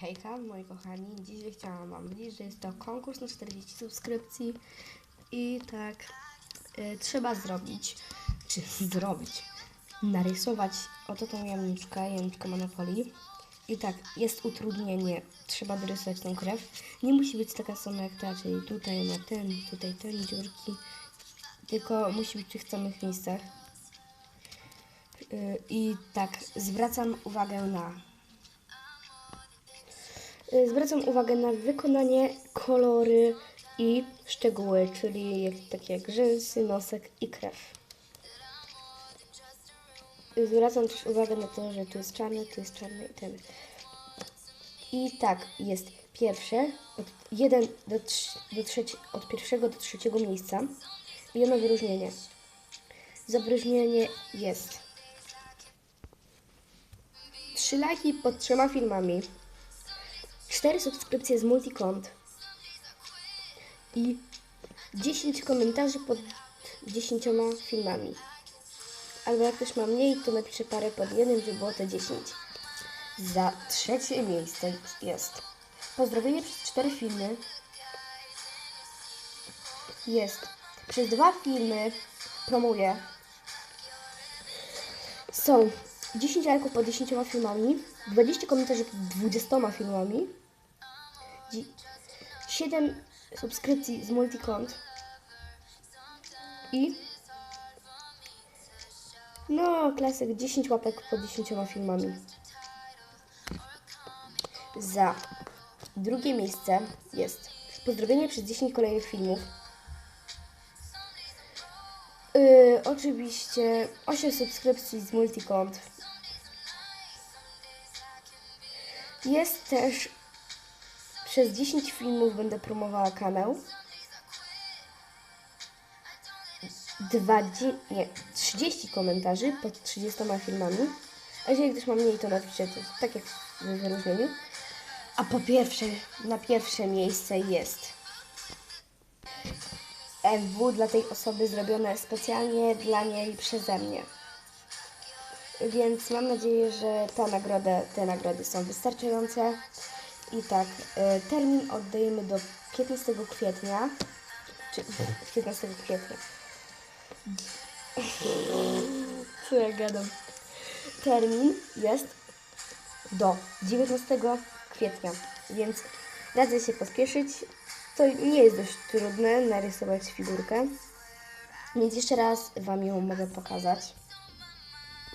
Hejka, moi kochani. Dzisiaj chciałam Wam powiedzieć, że jest to konkurs na 40 subskrypcji i tak e, trzeba zrobić, czy zrobić, narysować oto tą jamniczkę, jamniczkę Monopoly. I tak, jest utrudnienie, trzeba dorysować tą krew. Nie musi być taka sama jak ta, czyli tutaj na ten, tutaj ten dziurki, tylko musi być w tych samych miejscach. Y, I tak, zwracam uwagę na Y, Zwracam uwagę na wykonanie, kolory i szczegóły, czyli jak, takie jak rzęsy, nosek i krew. Y, Zwracam też uwagę na to, że tu jest czarny, tu jest czarny i ten. I tak, jest pierwsze, od, jeden do, trz- do trzeci, od pierwszego do trzeciego miejsca. I jedno wyróżnienie. Za wyróżnienie jest trzy lajki pod trzema filmami. 4 subskrypcje z multikont i 10 komentarzy pod 10 filmami. Albo jak ktoś ma mniej, to napisze parę pod jednym, żeby było to 10. Za trzecie miejsce jest pozdrowienie przez 4 filmy. Jest przez dwa filmy promuję. Są 10 lajków pod 10 filmami, 20 komentarzy pod 20 filmami, 7 subskrypcji z multikont i no klasyk 10 łapek pod 10 filmami. Za drugie miejsce jest pozdrowienie przez 10 kolejnych filmów. Yy, oczywiście 8 subskrypcji z multikont. Jest też przez 10 filmów będę promowała kanał. 20, nie, 30 komentarzy pod 30 filmami. A jeżeli ktoś ma mniej, to napisze to tak jak w wyróżnieniu. A po pierwsze, na pierwsze miejsce jest MW dla tej osoby zrobione specjalnie dla niej przeze mnie. Więc mam nadzieję, że ta nagroda, te nagrody są wystarczające. I tak, e, termin oddajemy do 15 kwietnia. Czy 15 kwietnia. Co ja gadam? Termin jest do 19 kwietnia, więc radzę się pospieszyć. To nie jest dość trudne narysować figurkę. Więc jeszcze raz Wam ją mogę pokazać.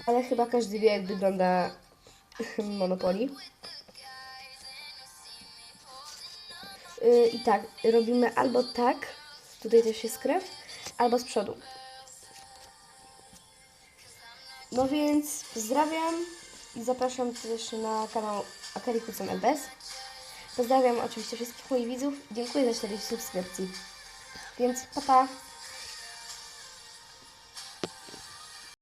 Ale chyba każdy wie, jak wygląda Monopoly. Yy, I tak, robimy albo tak, tutaj też jest krew, albo z przodu. No więc pozdrawiam i zapraszam też na kanał Akari Hudson LBS. Pozdrawiam oczywiście wszystkich moich widzów. Dziękuję za 40 subskrypcji. Więc pa pa!